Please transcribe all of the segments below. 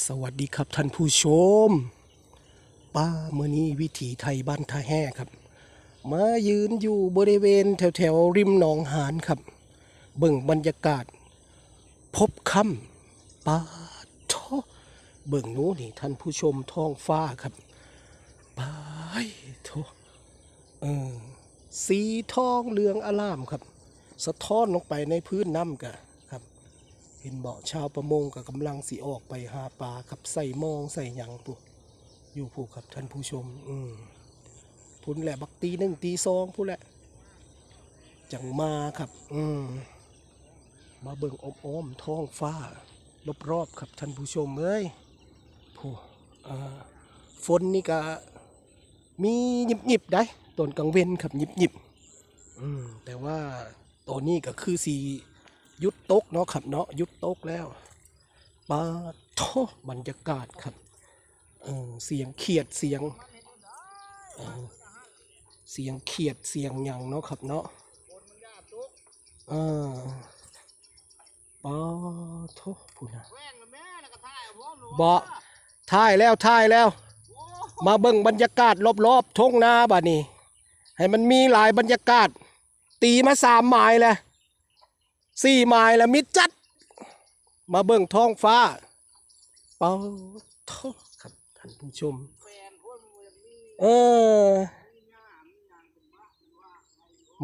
สวัสดีครับท่านผู้ชม ป้าเมื่อนี้วิถีไทยบ้านท่าแห่ครับ มายืนอยู่บริเวณแถวแถวๆริมหนองหานครับ เบิ่งบรรยากาศ พบค่ำป้าทอเบิ่งนู้นนี่ท่านผู้ชมท้องฟ้าครับป้ายโทเออสีทองเหลืองอลามครับ สะท้อนลงไปในพื้นน้ำกะ เห็นเบาะชาวประมงกับกำลังสิออกไปหาปลาครับใส่มองใส่หยังปุ๊อยู่ผู้ครับท่านผู้ชม อืมพุ่นแหละบักตีหนึ่งตีสองพุ่นแหละ จังมาครับ อืมมาเบิ่งอมอ้อมๆท้องฟ้ารอบๆครับท่านผู้ชมเอ้ยผู้อ่าฝนนี่ก็มีหยิบหยิบได้ตอนกลางเว้นครับหยิบหยิบอืมแต่ว่าตอนนี้ก็คือสี ยุดตกเนาะครับเนาะยุดตกแล้วปาโทบรรยากาศครับเออเสียงเขียดเสียงเออเสียงเขียดเสียงหยังเนาะครับเนาะเออปาโทพูดนะบอถ่ายแล้วถ่ายแล้ว มาเบิ่งบรรยากาศรอบๆทงนาบ้านี้ให้มันมีหลายบรรยากาศ ตีมาสามไม้แล้ว สี่ไมล์ละมิดจัด มาเบิ่งท้องฟ้า เป่าท้อครับท่านผู้ชม เออ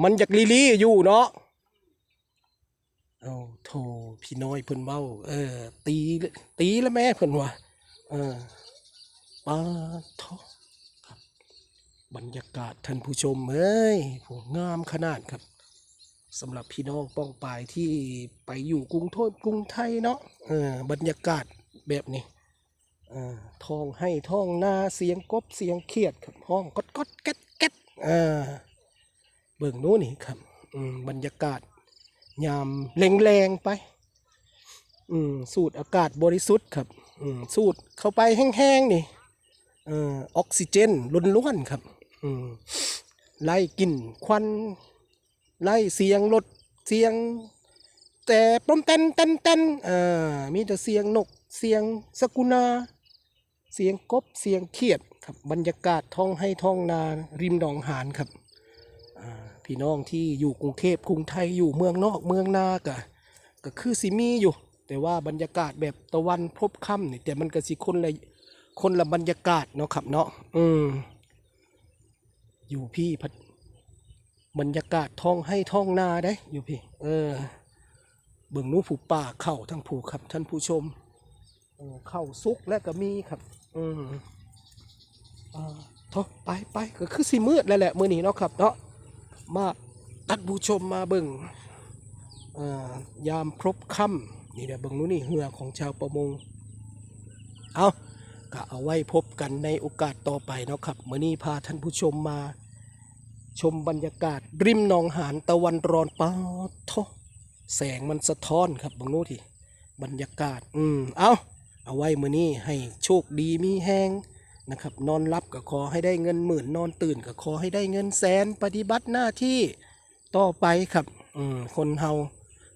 มันอยากลีลีอยู่เนาะเอาโทพี่น้อยเพิ่นเว้า เออ ตี ตีแล้วแม่เพิ่นว่าเออปาท้อบบรรยากาศท่านผู้ชมเอ้ยโหงามขนาดครับ สำหรับพี่น้องป้องปายที่ไปอยู่กรุงโทษกรุงไทยเนาะเออบรรยากาศแบบนี้อท้องให้ท้องนาเสียงกบเสียงเขียดครับห้องก๊อดก๊อดแก๊ดแก๊ดเออเบิ่งโน้นนี่ครับอืมบรรยากาศ ยามแรงๆไปอืมสูดอากาศบริสุทธิ์ครับอืมสูดเข้าไปแห้งๆนี่เออออกซิเจนล้วนๆครับอืมไล่กลิ่นควัน ไล่เสียงรถเสียง แต่ปลอมเต้นเต้นเต้นอ่ามีแต่เสียงนกเสียงสกุณาเสียงกบเสียงเขียดครับบรรยากาศท้องให้ท้องนาริมหนองหานครับพี่น้องที่อยู่กรุงเทพกรุงไทยอยู่เมืองนอกเมืองนากะก็คือสิมีอยู่ แต่ว่าบรรยากาศแบบตะวันพบค่ำนี่แต่มันก็สิคนละคนละบรรยากาศเนาะครับเนาะอืมอยู่พี่พัด บรรยากาศท้องให้ท้องนาได้อยู่พี่ เออ เบิ่งนู้ผูป่าเข้าทั้งผูครับ ท่านผู้ชมเข้าซุกและก็มีครับ อืมอ่าทอไปไปก็คือสิมืดแล้วแหละ มื้อนี้เนาะครับเนาะมาตัดผู้ชมมาเบิ่งอ่ายามครบค่ำนี่เดี๋ยวเบิ่งนู้นนี่เหือของชาวประมง เอาก็เอาไว้พบกันในโอกาสต่อไปเนาะครับ มื้อนี้พาท่านผู้ชมมา ชมบรรยากาศ ริมหนองหานตะวันร้อนป้าดโทแสงมันสะท้อนครับบางโน้ทีบรรยากาศ อืม เอาเอาไว้มือนี้ให้โชคดีมีแห้งนะครับ นอนรับก็ขอให้ได้เงินหมื่น นอนตื่นก็ขอให้ได้เงินแสน ปฏิบัติหน้าที่ต่อไปครับ อืม คนเฮา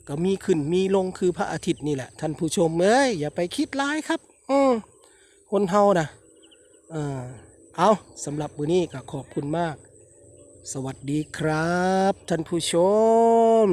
ก็มีขึ้นมีลงคือพระอาทิตย์นี่แหละ ท่านผู้ชมเอ้ยอย่าไปคิดร้ายครับ อืม คนเฮานะเออเอาสำหรับมือนี้ก็ขอบคุณมาก สวัสดีครับ ท่านผู้ชม